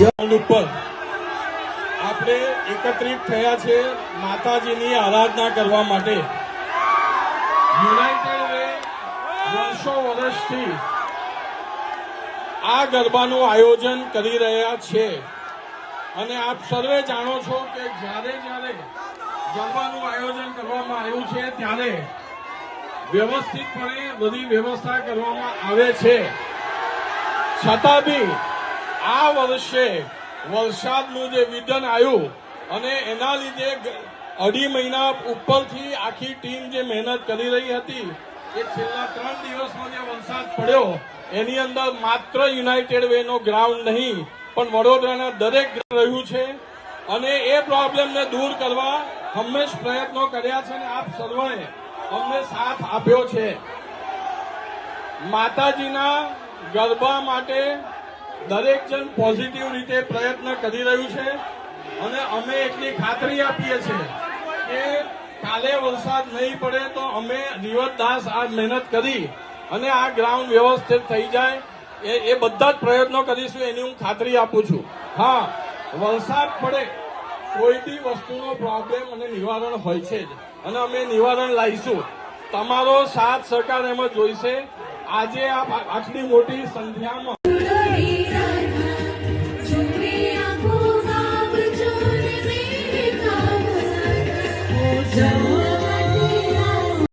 ઉપર આપણે એકત્રિત થયા છે માતાજીની આરાધના કરવા માટે. યુનાઇટેડ વે વર્ષો વર્ષથી આ ગરબાનું આયોજન કરી રહ્યા છે. અને આપ સર્વે જાણો છો કે જ્યારે જ્યારે ગરબાનું આયોજન કરવામાં આવ્યું છે ત્યારે વ્યવસ્થિતપણે બધી વ્યવસ્થા કરવામાં આવે છે. છતાં બી આ વર્ષે વરસાદનું જે વિધન આવ્યું અને એના લીધે અઢી મહિના ઉપરથી આખી ટીમ જે મહેનત કરી રહી હતી, એ છેલ્લા ત્રણ દિવસમાં જે વરસાદ પડ્યો, એની અંદર માત્ર યુનાઇટેડ વેનો ગ્રાઉન્ડ નહીં, પણ વડોદરાના દરેક રહ્યું છે. અને એ પ્રોબ્લેમને દૂર કરવા હંમેશ પ્રયત્નો કર્યા છે અને આપ સર્વે અમને સાથ આપ્યો છે. માતાજીના ગરબા માટે દરેક જણ પોઝિટિવ રીતે પ્રયત્ન કરી રહ્યું છે અને અમે એટલી ખાતરી આપીએ છીએ કે કાલે વરસાદ નહીં પડે તો અમે જીવત દાસ આ મહેનત કરી અને આ ગ્રાઉન્ડ વ્યવસ્થિત થઈ જાય. એ એ બધા જ પ્રયત્નો કરીશું, એની હું ખાતરી આપું છું. હા, વરસાદ પડે, કોઈ બી વસ્તુનો પ્રોબ્લેમ અને નિવારણ હોય છે જ. અને અમે નિવારણ લાવીશું. તમારો સાથ સહકાર એમાં જોઈશે. આજે આ આટલી મોટી સંખ્યામાં don't